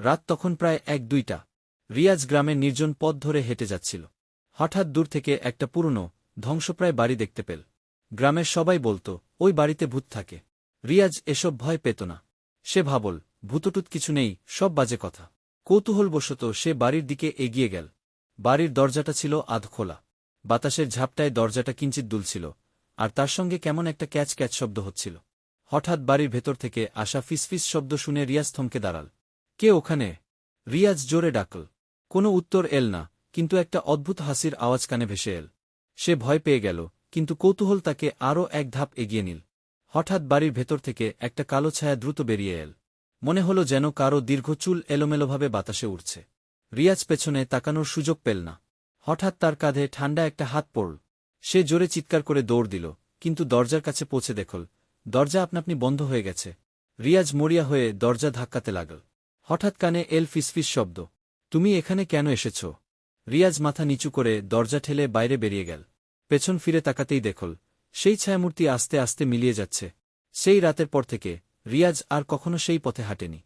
রাত তখন প্রায় এক দুইটা। রিয়াজ গ্রামের নির্জন পথ ধরে হেঁটে যাচ্ছিল। হঠাৎ দূর থেকে একটা পুরনো, ধ্বংসপ্রায় বাড়ি দেখতে পেল। গ্রামের সবাই বলতো, ওই বাড়িতে ভূত থাকে রিয়াজ এসব ভয় পেত না। সে ভাবল, ভূতটুত কিছু নেই, সব বাজে কথা। কৌতূহলবশত সে বাড়ির দিকে এগিয়ে গেল। বাড়ির দরজাটা ছিল আধ খোলা। বাতাসের ঝাপটায় দরজাটা কিঞ্চিত দুলছিল, আর তার সঙ্গে কেমন একটা ক্যাচ ক্যাচ শব্দ হচ্ছিল। হঠাৎ বাড়ির ভেতর থেকে আসা ফিসফিস শব্দ শুনে রিয়াজ থমকে দাঁড়াল। কে ওখানে? রিয়াজ জোরে ডাকল। কোনো উত্তর এল না, কিন্তু একটা অদ্ভুত হাসির আওয়াজ কানে ভেসে এল। সে ভয় পেয়ে গেল, কিন্তু কৌতূহল তাকে আরও এক ধাপ এগিয়ে নিল। হঠাৎ বাড়ির ভেতর থেকে একটা কালো ছায়া দ্রুত বেরিয়ে এল। মনে হল যেন কারও দীর্ঘ চুল এলোমেলোভাবে বাতাসে উড়ছে। রিয়াজ পেছনে তাকানোর সুযোগ পেল না। হঠাৎ তার কাঁধে ঠান্ডা একটা হাত পড়ল। সে জোরে চিৎকার করে দৌড় দিল, কিন্তু দরজার কাছে পৌঁছে দেখল, দরজা আপনাপনি বন্ধ হয়ে গেছে। রিয়াজ মরিয়া হয়ে দরজা ধাক্কাতে লাগল। হঠাৎ কানে এল ফিসফিস শব্দ। তুমি এখানে কেন এসেছ? রিয়াজ মাথা নিচু করে দরজা ঠেলে বাইরে বেরিয়ে গেল। পেছন ফিরে তাকাতেই দেখল, সেই ছায়ামূর্তি আস্তে আস্তে মিলিয়ে যাচ্ছে। সেই রাতের পর থেকে রিয়াজ আর কখনো সেই পথে হাঁটেনি।